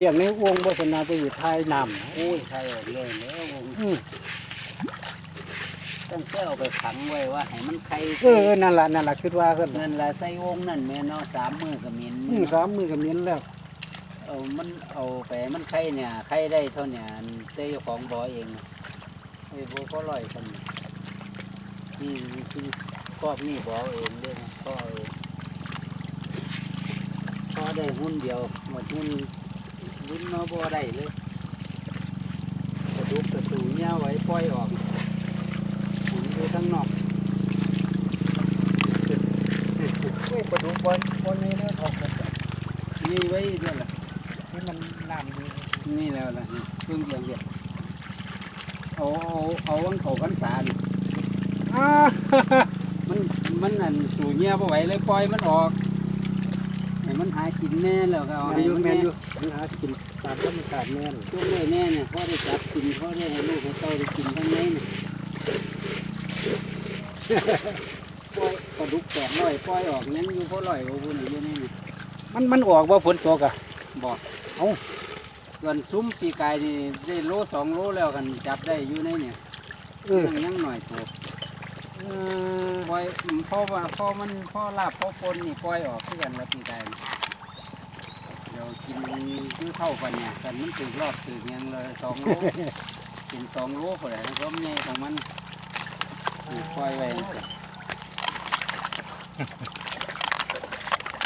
เลี้ยงในวงบ่สนาจะอยู่ท้ายน้ำโอ้ยใช่ออกเลยแล้ววงอืมตั้งแต่เอาไปขังไว้ว่าให้มันไข่เออนั่นล่ะนั่นล่ะคิดว่าขึ้นนั่นละใส่วงนั่นแม่เนาะสามมือกับมินอืมสามมือกับเมียนแล้วเอามันเอาไปมันไข่เนี่ยไข่ได้เท่าเนี่ยอันเจ้าของบ่อเองไอ้บ่ก็ลอยคนนี่คือครอบนี่บ่อเองเด้วยนะก็เอาเองพอได้หุ้นเดียวหมดหุ้น หุ้นมาบ่ได้เลยกระดูกกระตูเนี่ยไว้ปล่อยออกหุ้นอยู่ทั้งนอกโอ้ยปลาดุกบอลบอลนี้เนี่ยออกมานี่ไว้ด้วยล่ะที่มันน้ำดีนี่แล้วล่ะเพิ่งเดียวเดียวเอาเอาเอาวันเขาพรรษาดิอ่ามันมันนั่นสู่เงี้ยบ่ไหวเลยปล่อยมันออก มันหากินแน่แล้วก็เอาแมนให้อยู่มันแมแน่นอยู่มันหากินตามธรรมชาติแม่นช่วงเลยแน่เนี่ยพ่อได้จับกินพ่อได้ให้ลูกให้เต้าได้กินทั้งในเนี่ยปล่อยปลาดุกแปดร้อยปล่อยออกยังอยู่พ่อร้อยกว่าบุญอยู่นี่นี่มันมันออกว่าฝนตกอะบอกเอาส่วนซุ้มปีกายนี่ได้โลสองโลแล้วกันจับได้อยู่ในเนี่ยเออยังยังหน่อยตัวเออปล่อยอืมพ่อว่าพ่อมันพ่อลาบพ่อปนนี่ปล่อยออกคือกันแล้วปีกายนี่เดี๋ยวกินคือเข้ากันเนี่ยกันมันถึงรอบถึงยังเลยสองโลกินสองโลพอแล้วก็ใหญ่ของมันนี่ปล่อยไว้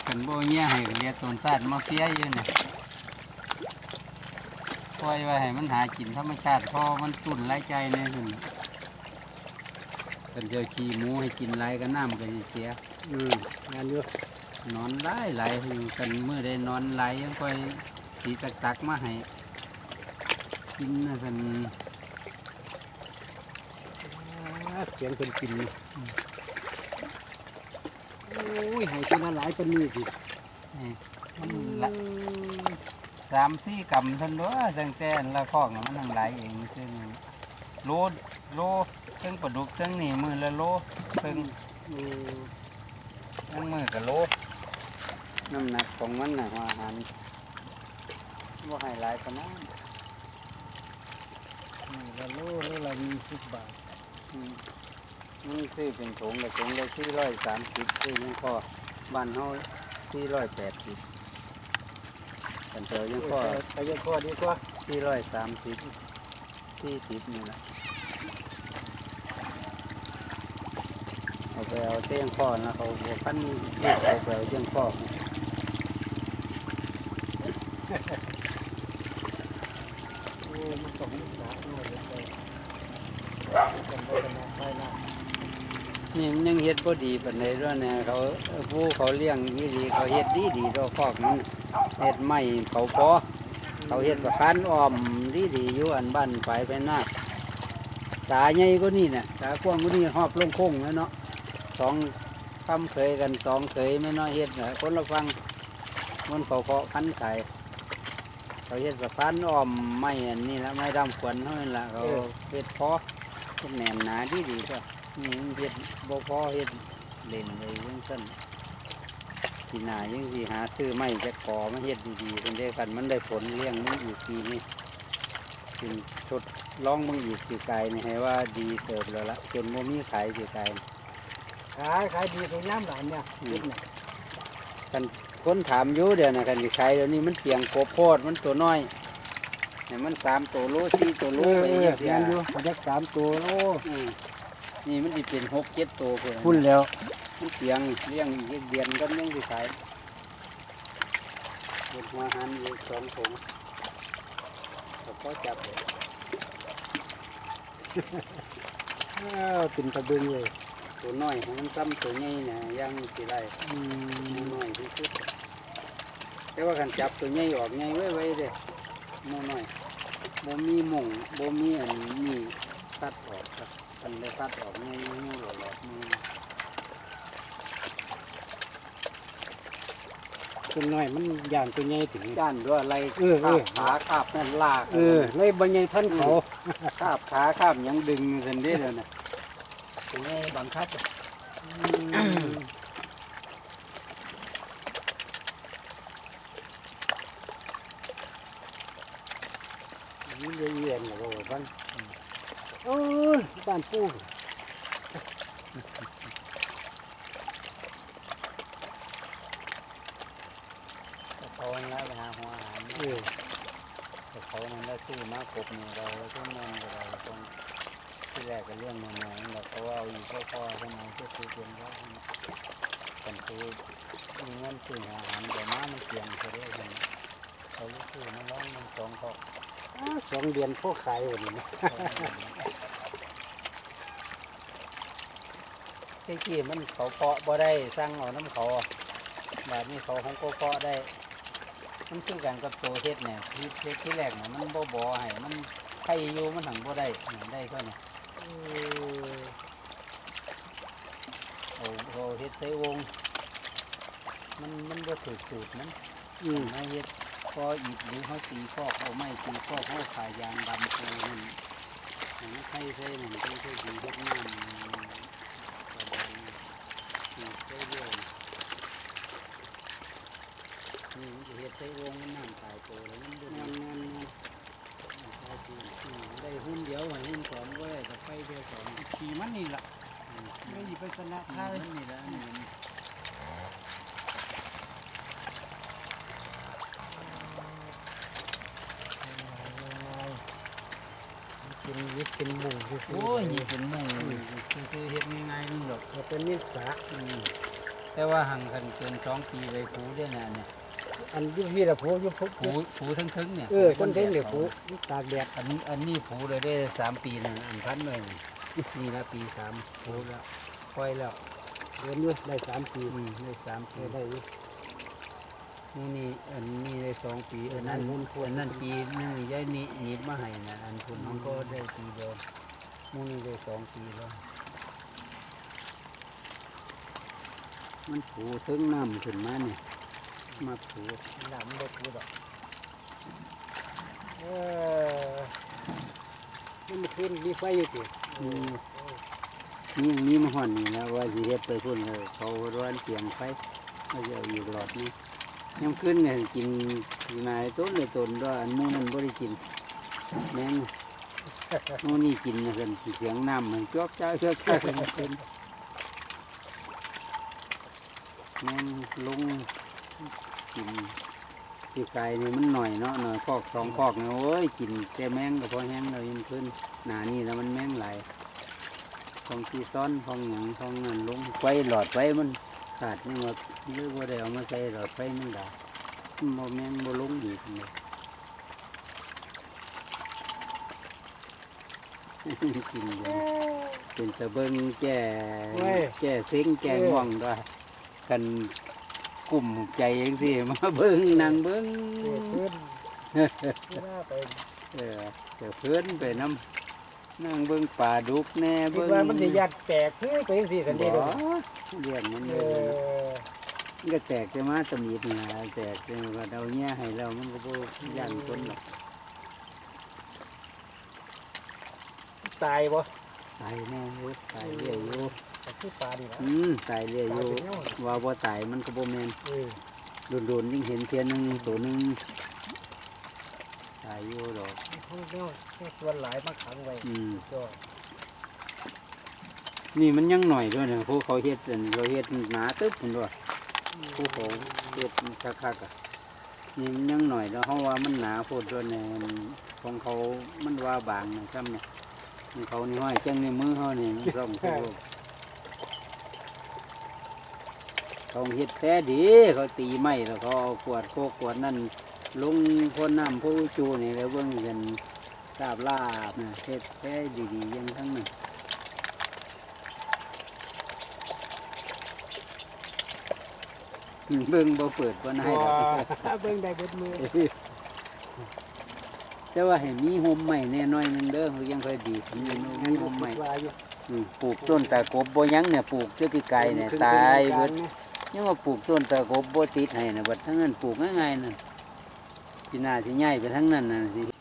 กันโบเงี้ยให้เรียกต้นซาดมาเฟียอยู่เนี่ยปล่อยไว้ให้มันหากินธรรมชาติพอมันตุ่นไร้ใจเนี่ยคุณ กันเจอขี้หมูให้กินไรก็น้ำก็สิเสียอืมแมนอยู่นอนไล่ไหลกันเมื่อได้นอนไหลยังค่อยสีตักตักๆมาให้กินนะกันอ่าเสียงคนกินนี่โอ้ยให้ตัวนั้นหลายปานนี้สินี่มันละสามสี่กำทันด้วยตั้งแต่อันละคอกน่ะมันทั้งหลายเองซึ่ง โลโลซึ่งปลาดุกซึ่งนี่มือละโลซึ่งอืมทั้งมือกับโลน้ำหนักของมันน่ะว่าอาหารว่าให้หลายปานนั้นนี่ละโลโลละมีสิบบาทอืมมันซื้อเป็นถุงละถุงละสี่ร้อยสามสิบซื้อยังพอบ้านเฮาสี่ร้อยแปดสิบกันเจอยังพอไปยังข้อดีกว่าสี่ร้อยสามสิบ สี่สิบนี่แหละเอาไปเอาเตี้ยงข้อนะเขาบวกพันเรียกเอาไปเอาเตี้ยงข้อโอ้มันต้องมีสาหน่อยเลยไปกันไปกันมาไปละนี่มันยังเฮ็ดบ่ดีปานใดด้วยเนี่ยเขาผู้เขาเลี้ยงดีดีเขาเฮ็ดดีดีดอกคอกมันเฮ็ดไม่เขาพอ เขาเฮ็ดประกันอ้อมดีดีอยู่อันบ้านไปไปหน้าตาใหญ่ก็นี่น่ะตากว้างก็นี่หอบลงโค้งแล้วเนาะสองคำเคยกันสองเคยไม่น้อยเฮ็ดนะคนละฟังมันเขาเคาะพันไก่เขาเฮ็ดประกันอ้อมไม่อันนี้ละไม่ดำขวัญเท่านั้นละเขาเฮ็ดพอแหนมหนาดีดีก็นี่เฮ็ดบ่พอเฮ็ดเล่นเลยยังซั่น ปีหน้ายังสิหาซื้อไม้จะก่อมาเฮ็ดดีๆเป็นได้กันมันได้ผลเลี้ยงมันอีกปีนี้ถึงทดลองมึงอีกปีกายนี่ให้ว่าดีเติบแล้วละจนบ่มีขายปีกายนี่ขายขายดีตัวน้ำหลานเนี่ยคิดเนี่ยกันคนถามอยู่เดี๋ยวนะกันสิขายเดี๋ยวนี้มันเปียงโกบโพดมันตัวน้อยให้มันสามตัวโลสี่ตัวโลเออไปเอเฮ็อดเสียนอยู่มันจะสามตัวโอ้อืมนี่มันสิเป็นหกเจ็ดตัวเพิ่นพุ่นแล้ว มันเสียงเลี้ยงเฮ็ดเดียนก็ยังสิขายบนหัวหันอยู่สองถุงเขาก็จับเลยอ้าวเป็นตะบึงเลยตัวน้อยให้มันซ้ำตัวใหญ่เนี่ยยังสิไรอืมตัวน้อยที่สุดแต่ว่ากันจับตัวใหญ่ออกใหญ่ไว้ไว้เด้หมูน้อยบ่มีหม่งบ่มีอันนี้ตัดออกครับกันได้ตัดออกใหญ่หมูหลอดๆมือ ตัวน้อยมันย่านตัวใหญ่ถึง ด้านด้วยอะไรเออเออขาขาบนั่นลากเออเลยบรรยายท่านเขาขาบขาขาบยังดึงสันเด้เลยนะตัวนี้บังคับอืมนี่เรียนๆน่ะว่าบ้านเออบ้านปู่ แต่เขานั่นแหละไปหาหัวอาหาร เออ แต่ามันแหละซื้อมากบนี่เราแล้วก็มันเราตรงที่แรกก็เรื่องมันๆเราก็ว่าเอาอยู่พ่อพ่อทำไมก็คือเพียงว่ากันคือมีเงินซื้ออาหารแต่มามันเสี่ยงเขาด้วยกันเขาลูกซื้อมาร้องมันสองเขาอ้าสองเดือนพ่อขายวันนี้นะที่กี้มันเขาเพาะบ่ได้สร้างเอาน้ำเขาอะแบบนี้เขาของก็เพาะได้ มันคือกันกับตัวเฮ็ดเนี่ยที่ที่ที่แรกเนี่ยมันบ่บ่ให้มันใครอยู่มันหังบ่ได้เนี่ยได้เท่านี้เออเอาเอาเฮ็ดใส่วง มันมันบ่ถูกสูตรมันอืมมาเฮ็ดพออิดหรือเขาตีคอกเอาไม้ตีคอกเขาขายยางดำปูนั่นอันนี้ใครใส่นั่นต้องใช้ดีเฮ็ดงานนี่ใส่เรื่อยนี่มันจะเฮ็ด ใส่วงมันน้ำตายโตแล้วมันด้นงานงานได้หุ้นเดียวหหุ้นสองก็ได้แต่ไฟเดียวสองขี่มันนี่ละไม่หยิบไปชนะอืมใครมันนี่และอันนี้มันกินยิบกินหมูโอ้ยนี่เป็นหมุ่งคือคือเฮ็ดง่ายๆนึงหรอกเราเป็นนิสสาแต่ว่าหังกันเกินสองปีไปผูได้นะเนี่ย อันยุวีละผูยุผูผูผูทั้งทึงเนี่ยเออคนเท่งเดี๋ยวผูตากแดดอันนี้อันนี้ผูเลยได้สามปีนะอันพันเลยนี่นี่ละปีสามผูแล้วปล่อยแล้วเดือนนี้ได้สามปีอืมได้สามเอปีอได้อยู่นี่นี่อันนี้ได้สองปีอันนั้นอันนั้นหุ้นอันนั้นปีหนึงยายนี่หนีบมาให้นะอันคุณมันก็ได้ปีเดียวมูนี่ได้สองปีแล้วมันผูถึงน้ำขึ้นมาเนี่ย มาผูหนำบ่ผูดอกเออนี่มันขึ้นมีไฟอยู่ติอืมนี่อย่างนี้มาห่อนนี่แล้วว่าสิเฮ็ดไปพุ่นเลยเขาร้อนเสียงไฟเขาจะเอาอยู่หลอดนี่ยังขึ้นเนี่ยกินกินนายต้นเลยต้นด้วยอันหมูนั่นบ่ได้กินแม่งหมูนี่กินนะเพิ่นเสียงน้ำมันจอกจ้าจอกจ้าเพิ่นขึ้นแม่งลง กินที่ไก่นี่มันหน่อยเนาะหน่อยคอกสองคอกเนี่ยโอ้ยกินแต่แมงก็พอแห้งเลยยังขึ้นหนานี่แล้วมันแมงไหลายของที่ซ้อนของหยังของนั่นลงไฟหลอดไฟมันขาดนี่ว่าหรือว่าได้เอามาใส่หลอดไฟมันดามันบ่แมงบ่ลงอีกเลยกินอยู่เป็นตะเบิงแก่แก่เซ็งแก่ง่วงด้วยกัน กลุ่มใจเองสิมาเบิ้งนางเบิ้งเออขึ้นไม่น่าไปเออเดี๋ยวเพื่อนไปน้ำนั่งเบิ้งป่าดุกแน่คิดเบิ้งว่ามันจะยัดแตกเฮ้ยไปจังซี่กันดีบ่เลยเรียกมันเอเลยอมันก็แตกจะมาตะมีดนี่นะแตกจะว่าเอาเนี้ยให้เรามันก็บ่ย่านคนหรอกตายบ่ตายแน่อยู่ตายเรื่อยอยู่ คือปลาดีนะอืมตายเรื่อยตาอยยู่เป็นเงาว่าบ่ตายมันก็บ่แม่นเออโดนๆยิ่งเห็นเทียนหนึงตัวหนึงตายอยู่ดอกเขาเงาเขาส่วนหลายมาขังไว้อืมก็นี่มันยังหน่อยด้วยเนี่ยผู้เขาเฮ็ดอันเราเฮ็ดหนาตึ๊บพุ่นด้วยผู้เขาเฮ็ดคักๆอะนี่มันยังหน่อยแล้วเขาว่ามันหนาโพดด้วยเนี่ยของเขามันว่าบางนะจำเนี่ยของเขานี่ห้อยจังในมือเขานี่มันร่องเขา เขาเฮ็ดแท้ดี เขาตีไม้แล้วเขาเอาขวดโคกขวดนั่นลงพ่นน้ำผู้จูนี่แล้วเบิ่งกันลาบลาบนะเฮ็ดแท้ดีๆอยังทั้งนั้นเบิ่งบ่เปิดบ่นายดอกเบิ่งได้เบิดมือแต่ว่าให้มีห่มใหม่แน่น้อยหนึงเด้อเขายังค่อยดีมีมีห่มใหม่ว่าอยู่อืมปลูกต้นตะกบบ่ยังเนี่ยปลูกเจ้าปีไก่เนี่ยตายเบิด ยังว่าปลูกต้นตะกบบติดให้นะบัดทั้งนั้นปลูกง่ายๆน่ะสิน่าสิใหญ่ไปทั้งนั้นน่ะสิ